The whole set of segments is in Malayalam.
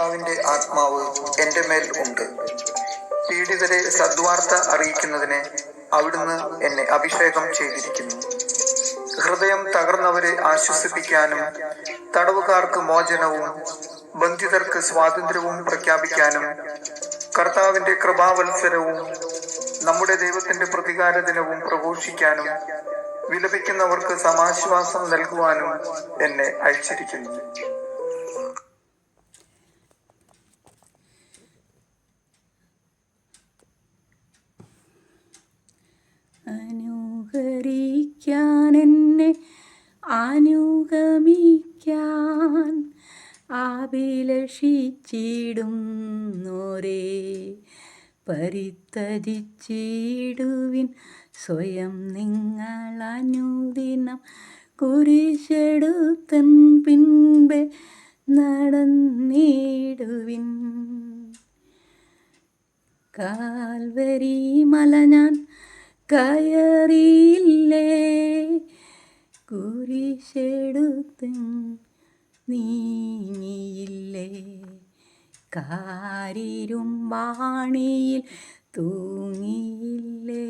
കർത്താവിന്റെ ആത്മാവ് എന്റെ മേൽ ഉണ്ട്. പീഡിതരെ സദ്വാർത്ത അറിയിക്കുന്നതിന് അവിടുന്ന് എന്നെ അഭിഷേകം ചെയ്തിരിക്കുന്നു. ഹൃദയം തകർന്നവരെ ആശ്വസിപ്പിക്കാനും തടവുകാർക്ക് മോചനവും ബന്ധിതർക്ക് സ്വാതന്ത്ര്യവും പ്രഖ്യാപിക്കാനും കർത്താവിന്റെ കൃപാവത്സരവും നമ്മുടെ ദൈവത്തിന്റെ പ്രതികാര ദിനവും പ്രഘോഷിക്കാനും വിലപിക്കുന്നവർക്ക് സമാശ്വാസം നൽകുവാനും എന്നെ അയച്ചിരിക്കുന്നു. അഭിലഷിച്ചിടുന്നോരേ പരിത്തരിച്ചിടുവിൻ സ്വയം നിങ്ങൾ അനുദിനം കുരിശെടുത്തൻ പിൻപെ നടന്നിടുവിൻ. കാൽവരി മല ഞാൻ കയറിയില്ലേ. കുരിശെടുത്തും നീങ്ങിയില്ലേ. കാരിരുമ്പാണിയിൽ തൂങ്ങിയില്ലേ?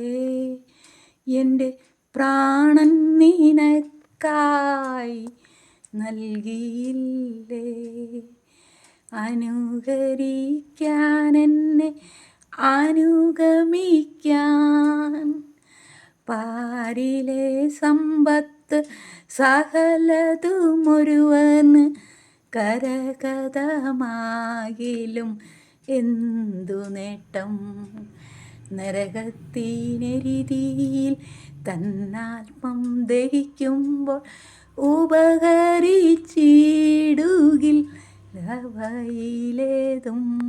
എന്റെ പ്രാണൻ നിനക്കായി നൽകിയില്ലേ? അനുകരിക്കാൻ എന്നെ അനുഗമിക്കാൻ പാരിലെ സമ്പത്ത് സകലതുമൊരുവന് കരകഥമാകിലും എന്തു നേട്ടം? നരകത്തിനെരിതിയിൽ തന്നാത്മം ദഹിക്കുമ്പോൾ ഉപകരിച്ചിടുകിൽ ലവയിലേതും.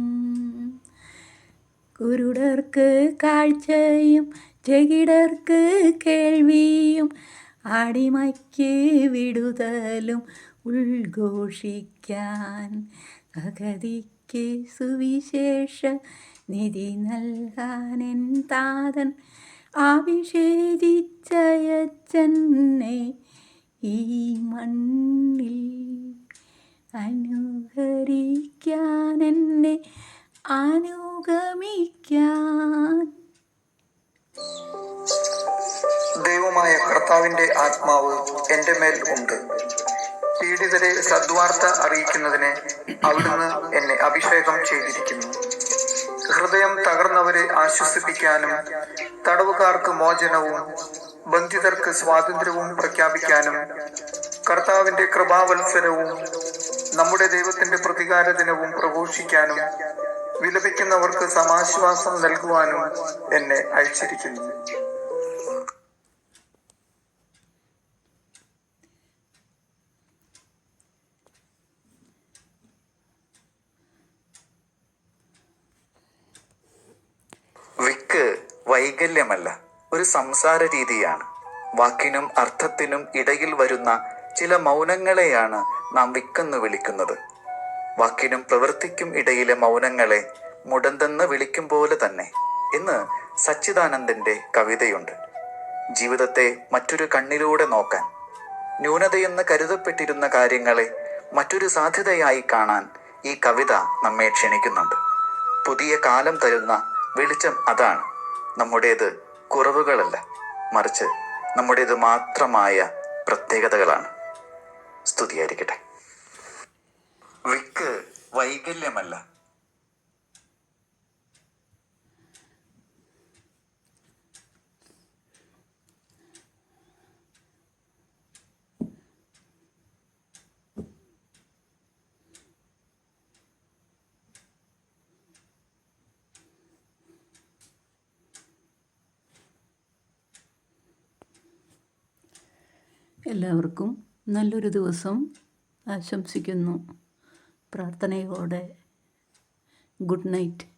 കുരുടർക്ക് കാഴ്ചയും ചെകിടർക്ക് കേൾവിയും അടിമയ്ക്ക് വിടുതലും ഉദ്ഘോഷിക്കാൻ അഗതിക്ക് സുവിശേഷ നിധി നൽകാൻ എൻ താതൻ അഭിഷേചിച്ചയച്ചെന്നെ ഈ മണ്ണിൽ അനുകരിക്കാൻ എന്നെ അനുഗമിക്കാൻ. ദൈവമായ കർത്താവിന്റെ ആത്മാവ് എന്റെ മേൽ ഉണ്ട്. പീഡിതരെ സദ്വാർത്ത അറിയിക്കുന്നതിന് അവിടുന്ന് എന്നെ അഭിഷേകം ചെയ്തിരിക്കുന്നു. ഹൃദയം തകർന്നവരെ ആശ്വസിപ്പിക്കാനും തടവുകാർക്ക് മോചനവും ബന്ധിതർക്ക് സ്വാതന്ത്ര്യവും പ്രഖ്യാപിക്കാനും കർത്താവിന്റെ കൃപാവത്സരവും നമ്മുടെ ദൈവത്തിന്റെ പ്രതികാര ദിനവും പ്രഘോഷിക്കാനും വിലപിക്കുന്നവർക്ക് സമാശ്വാസം നൽകുവാനും എന്നെ അയച്ചിരിക്കുന്നു വിക്ക് വൈകല്യമല്ല ഒരു സംസാര രീതിയാണ്. വാക്കിനും അർത്ഥത്തിനും ഇടയിൽ വരുന്ന ചില മൗനങ്ങളെയാണ് നാം വിക്കെന്ന് വിളിക്കുന്നത്. വാക്കിനും പ്രവൃത്തിക്കും ഇടയിലെ മൗനങ്ങളെ മുടന്തെന്ന് വിളിക്കും പോലെ തന്നെ. എന്ന് സച്ചിദാനന്ദന്റെ കവിതയുണ്ട്. ജീവിതത്തെ മറ്റൊരു കണ്ണിലൂടെ നോക്കാൻ ന്യൂനതയെന്ന് കരുതപ്പെട്ടിരുന്ന കാര്യങ്ങളെ മറ്റൊരു സാധ്യതയായി കാണാൻ ഈ കവിത നമ്മെ ക്ഷണിക്കുന്നുണ്ട്. പുതിയ കാലം തരുന്ന വെളിച്ചം അതാണ്. നമ്മുടേത് കുറവുകളല്ല മറിച്ച് നമ്മുടേത് മാത്രമായ പ്രത്യേകതകളാണ്. സ്തുതിയായിരിക്കട്ടെ. വിക്ക് വൈകല്യമല്ല എല്ലാവർക്കും നല്ലൊരു ദിവസം ആശംസിക്കുന്നു. പ്രാർത്ഥനയോടെ ഗുഡ് നൈറ്റ്.